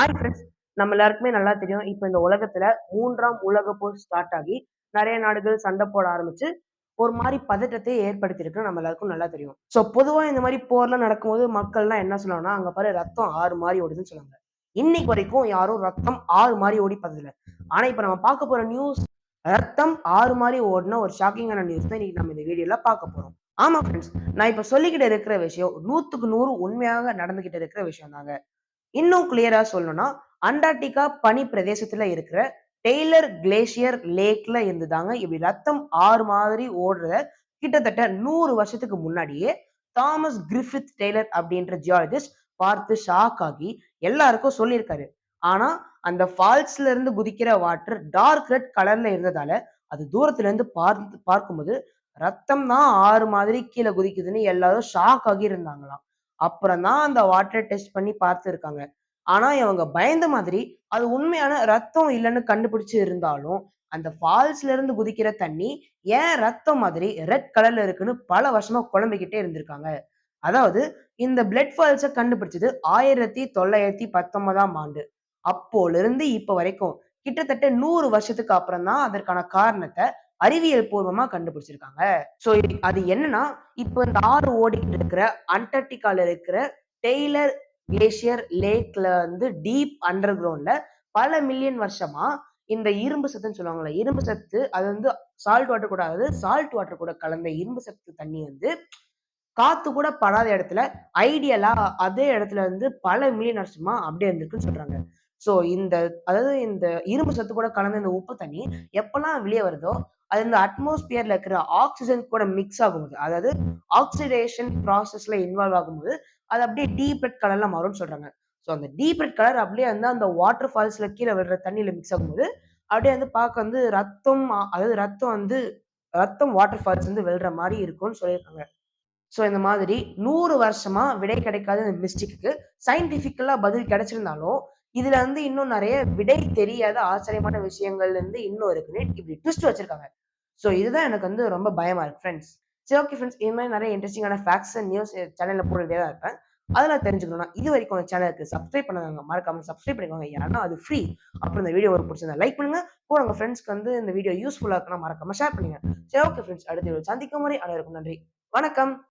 Hi friends நம்ம எல்லாருக்குமே நல்லா தெரியும். இப்போ இந்த உலகத்துல மூன்றாம் உலக போர் ஸ்டார்ட் ஆகி நிறைய நாடுகள் சண்டை போட ஆரம்பிச்சு ஒரு மாதிரி பதட்டத்தை ஏற்படுத்தியிருக்கு நம்ம எல்லாருக்கும் நல்லா தெரியும். ஸோ பொதுவாக இந்த மாதிரி போர்லாம் நடக்கும்போது மக்கள்லாம் என்ன சொல்லுவாங்கன்னா அங்கே பாரு ரத்தம் ஆறு மாதிரி ஓடுதுன்னு சொல்லுவாங்க. இன்னைக்கு வரைக்கும் யாரும் ரத்தம் ஆறு மாதிரி ஓடி ஆனால் இப்போ நம்ம பார்க்க போகிற நியூஸ் ரத்தம் ஆறு மாதிரி ஓடின ஒரு ஷாக்கிங்கான நியூஸ் தான் இன்னைக்கு நம்ம இந்த வீடியோல பார்க்க போறோம். ஆமா ஃப்ரெண்ட்ஸ் நான் இப்ப சொல்லிக்கிட்டு இருக்கிற விஷயம் நூத்துக்கு நூறு உண்மையாக நடந்துகிட்டு இருக்கிற விஷயம் தாங்க. இன்னும் கிளியரா சொல்லணும்னா அண்டார்டிகா பனி பிரதேசத்துல இருக்கிற டெய்லர் கிளேசியர் லேக்ல இருந்துதாங்க இப்படி ரத்தம் ஆறு மாதிரி ஓடுறத கிட்டத்தட்ட நூறு வருஷத்துக்கு முன்னாடியே தாமஸ் கிரிஃபித் டெய்லர் அப்படின்ற ஜியாலஜிஸ்ட் பார்த்து ஷாக் ஆகி எல்லாருக்கும் சொல்லியிருக்காரு. ஆனா அந்த ஃபால்ஸ்ல இருந்து குதிக்கிற வாட்டர் டார்க் ரெட் கலர்ல இருந்ததால அது தூரத்துல இருந்து பார்த்து பார்க்கும்போது ரத்தம் தான் ஆறு மாதிரி கீழே குதிக்குதுன்னு எல்லாரும் ஷாக் ஆகி இருந்தாங்களாம். அப்புறம் தான் அந்த வாட்டரை டெஸ்ட் பண்ணி பார்த்துருக்காங்க. ஆனா இவங்க பயந்த மாதிரி அது உண்மையான ரத்தம் இல்லைன்னு கண்டுபிடிச்சு இருந்தாலும் அந்த ஃபால்ஸ்ல இருந்து குதிக்கிற தண்ணி ஏன் ரத்தம் மாதிரி ரெட் கலர்ல இருக்குன்னு பல வருஷமா குழம்பிக்கிட்டே இருந்திருக்காங்க. அதாவது இந்த பிளட் ஃபால்ஸை கண்டுபிடிச்சது ஆயிரத்தி தொள்ளாயிரத்தி பத்தொன்பதாம் ஆண்டு. அப்போல இருந்து இப்ப வரைக்கும் கிட்டத்தட்ட நூறு வருஷத்துக்கு அப்புறம் தான் அதற்கான காரணத்தை அறிவியல் பூர்வமா கண்டுபிடிச்சிருக்காங்க. சோ அது என்னன்னா இப்போ இந்த ஆறு ஓடிக்கிட்டு இருக்கிற அண்டார்டிகால இருக்கிற டெய்லர் கிளேசியர் லேக்ல வந்து டீப் அண்டர் கிரவுண்ட்ல பல மில்லியன் வருஷமா இந்த இரும்பு சத்துன்னு சொல்லுவாங்கல்ல இரும்பு சத்து அது வந்து சால்ட் வாட்டர் கூட அதாவது சால்ட் வாட்டர் கூட கலந்த இரும்பு சத்து தண்ணி வந்து காத்து கூட படாத இடத்துல ஐடியலா அதே இடத்துல வந்து பல மில்லியன் வருஷமா அப்படியே இருந்திருக்குன்னு சொல்றாங்க. ஸோ இந்த அதாவது இந்த இரும்பு சத்து கூட கலந்த இந்த உப்பு தண்ணி எப்பெல்லாம் வெளியே வருதோ அது இந்த அட்மாஸ்பியர்ல இருக்கிற ஆக்சிஜன் கூட மிக்ஸ் ஆகும்போது அதாவது ஆக்சிடேஷன் ப்ராசஸ்ல இன்வால்வ் ஆகும்போது அது அப்படியே டீப் ரெட் கலர்ல மாறும்னு சொல்றாங்க. ஸோ அந்த டீப் ரெட் கலர் அப்படியே வந்து அந்த வாட்டர் ஃபால்ஸ்ல கீழே விடுற தண்ணியில மிக்ஸ் ஆகும்போது அப்படியே வந்து பார்க்க வந்து ரத்தம் அதாவது ரத்தம் வந்து ரத்தம் வாட்டர் ஃபால்ஸ் வந்து வெல்ற மாதிரி இருக்கும்னு சொல்லியிருக்காங்க. ஸோ இந்த மாதிரி நூறு வருஷமா விடை கிடைக்காத இந்த மிஸ்டேக்கு சயின்டிஃபிக்கலா பதில் கிடைச்சிருந்தாலும் இதுல வந்து இன்னும் நிறைய விடை தெரியாத ஆச்சரியமான விஷயங்கள் இருந்து இன்னும் இருக்குன்னு இப்படி ட்விஸ்ட் வச்சிருக்காங்க. ஸோ இதுதான் எனக்கு வந்து ரொம்ப பயமா இருக்கு ஃப்ரெண்ட்ஸ் சரி ஓகே ஃப்ரெண்ட்ஸ் இது மாதிரி நிறைய இன்ட்ரெஸ்டிங்கான ஃபேக்ட்ஸ் நியூஸ் சேனலில் போடவே தான் இருப்பேன். அதெல்லாம் தெரிஞ்சுக்கணும்னா இது வரைக்கும் உங்க சேனலுக்கு சப்ஸ்கிரைப் பண்ணாங்க மறக்காம சப்ஸ்கிரைப் பண்ணிக்கோங்க. ஏன்னா அது ஃப்ரீ அப்புறம் இந்த வீடியோ ஒரு பிடிச்சிருந்தா லைக் பண்ணுங்க. கூட உங்க ஃப்ரெண்ட்ஸ்க்கு வந்து இந்த வீடியோ யூஸ்ஃபுல்லாக இருக்கணும் மறக்காம ஷேர் பண்ணுங்க. சரி ஓகே ஃப்ரெண்ட்ஸ் அடுத்த வீடியோ சந்திக்கும் முறை அனைவருக்கும் நன்றி. வணக்கம்.